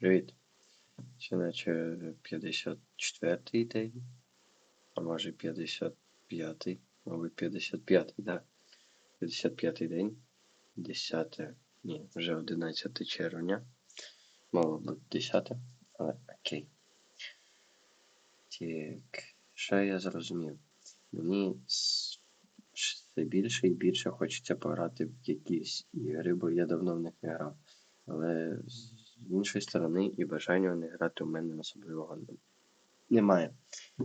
Привіт. Це наче 54-й день, а може 55-й, мабуть 55-й, да. 55-й день, 10, ні, вже 11 червня. Мало бути 10, але окей. Так, що я зрозумів? Мені все більше і більше хочеться пограти в якісь ігри, бо я давно в них не грав. Але з іншої сторони і бажання не грати у мене особливого немає.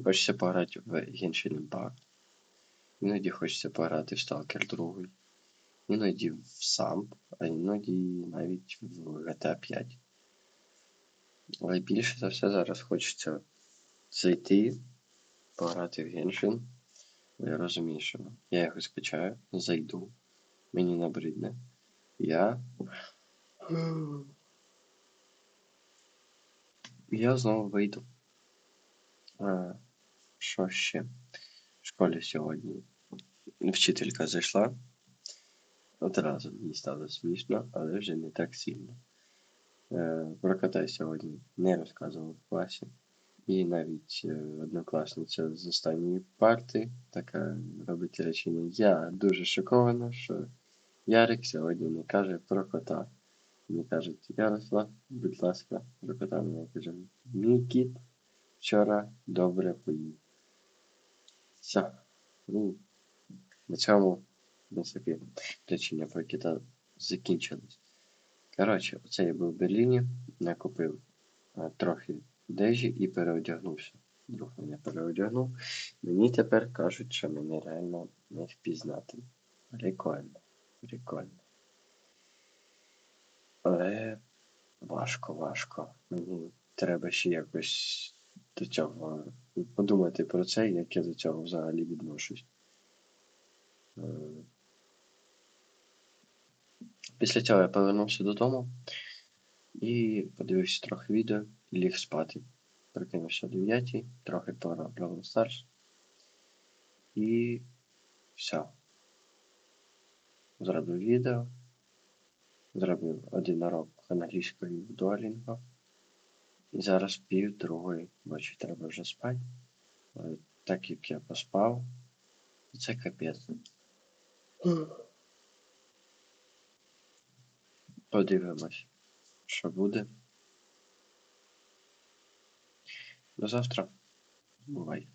Хочеться пограти в Genshin Impact. Іноді хочеться пограти в Stalker 2. Іноді в SAMP, а іноді навіть в GTA 5. Але більше за все зараз хочеться зайти, пограти в Genshin. Я розумію, що я його скачаю, зайду, мені набридне. Я Я знову вийду. А, що ще? В школі сьогодні вчителька зайшла. Одразу мені стало смішно, але вже не так сильно. Е, про кота сьогодні не розказував в класі. І навіть е, однокласниця з останньої парти така робить речення. Я дуже шокована, що Ярик сьогодні не каже про кота. Мені кажуть, Ярослав, будь ласка, кота мені каже, мій кіт вчора добре поїв. Все. Ну, на цьому таке речення про кіта закінчилось. Коротше, оце я був в Берліні, накупив а, трохи дежі і переодягнувся. Друг мене переодягнув. Мені тепер кажуть, що мене реально не впізнати. Прикольно, прикольно. Але важко, важко. Мені треба ще якось до цього подумати про це, як я до цього взагалі відношусь. Е, Після цього я повернувся додому і подивився трохи відео і ліг спати. Прикинувся о 9, трохи пограв Бравл Старс. І все. Зробив відео. Зробив один урок англійської Duolingo. І зараз пів другої, бачу, треба вже спати. Так як я поспав, це капець. Подивимось, що буде. До завтра. Бувай.